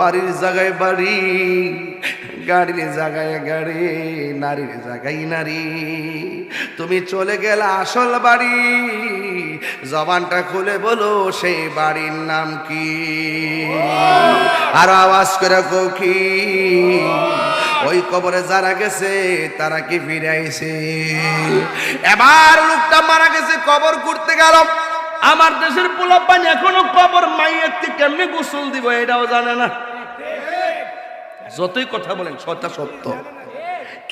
বাড়ির জায়গায় বাড়ি, গাড়ির জায়গায় গাড়ি, নারীর জায়গায় নারী। তুমি চলে গেলে আসল বাড়ি, জবানটা খুলে বলো সেই বাড়ির নাম কি? আর আওয়াজ করে কি ওই কবরে যারা গেছে, তারা কি ফিরে আইছে? এবার লোকটা মারা গেছে, কবর করতে গেল। আমার দেশের এখনও কবর মাইয়ের থেকে কেমনি গোসল দিব এটাও জানে না। যতই কথা বলেন সত্যা সত্য।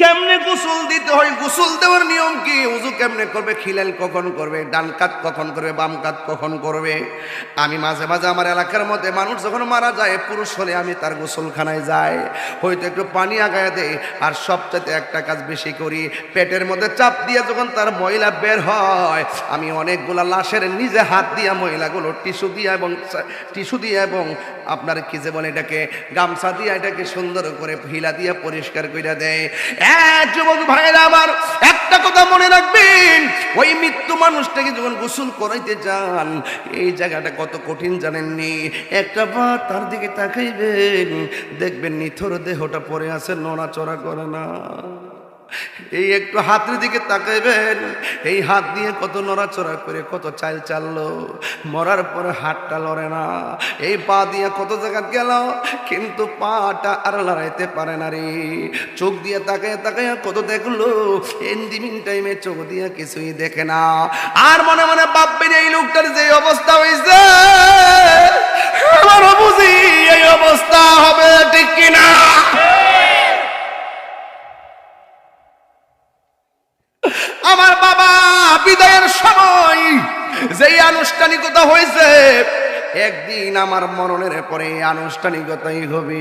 কেমনে গোসল দিতে হয়? গোসল দেওয়ার নিয়ম কি? উজু কেমনে করবে? খিলাল কখন করবে? ডান কাত কখন করবে? বাম কাত কখন করবে? আমি মাঝে মাঝে আমার এলাকার মধ্যে মানুষ যখন মারা যায়, পুরুষ হলে আমি তার গোসলখানায় যাই। হয়তো একটু পানি আগায় দেয় আর সবচাইতে একটা কাজ বেশি করি, পেটের মধ্যে চাপ দিয়ে যখন তার ময়লা বের হয়, আমি অনেকগুলা লাশের নিজে হাত দিয়া ময়লাগুলো টিস্যু দিয়ে এবং টিস্যু দিয়ে এবং আপনার কি যে বলে এটাকে গামছা দিয়ে এটাকে সুন্দর করে হিলা দিয়ে পরিষ্কার করে দেয়। এক যুবক ভাইরা আমার, একটা কথা মনে রাখবেন, ওই মৃত্যু মানুষটাকে যখন গোসল করাইতে যান, এই জায়গাটা কত কঠিন জানেননি? একটা বা তার দিকে তাকাইবেন, দেখবেন নিথর দেহটা পরে আছে, নড়াচড়া করে না। এই একটু হাতের দিকে তাকাইবেন। এই হাত দিয়ে কত নড়াচড়া করে কত চাল চাললো। মরার পরে হাতটা লড়ে না। এই পা দিয়ে কত জায়গা গেল, কিন্তু পাটা আর লড়াইতে পারে না রে। চোখ দিয়ে তাকায় তাকায় কত দেখল এন্ডিমিন টাইমে চোখ দিয়ে কিছুই দেখে না। আর মনে মনে ভাববেন এই লোকটার যে অবস্থা হয়েছে আমার বাবা বিদায়ের সময় যেই আনুষ্ঠানিকতা হয়েছে একদিন আমার মরণের পরে আনুষ্ঠানিকতাই হবে।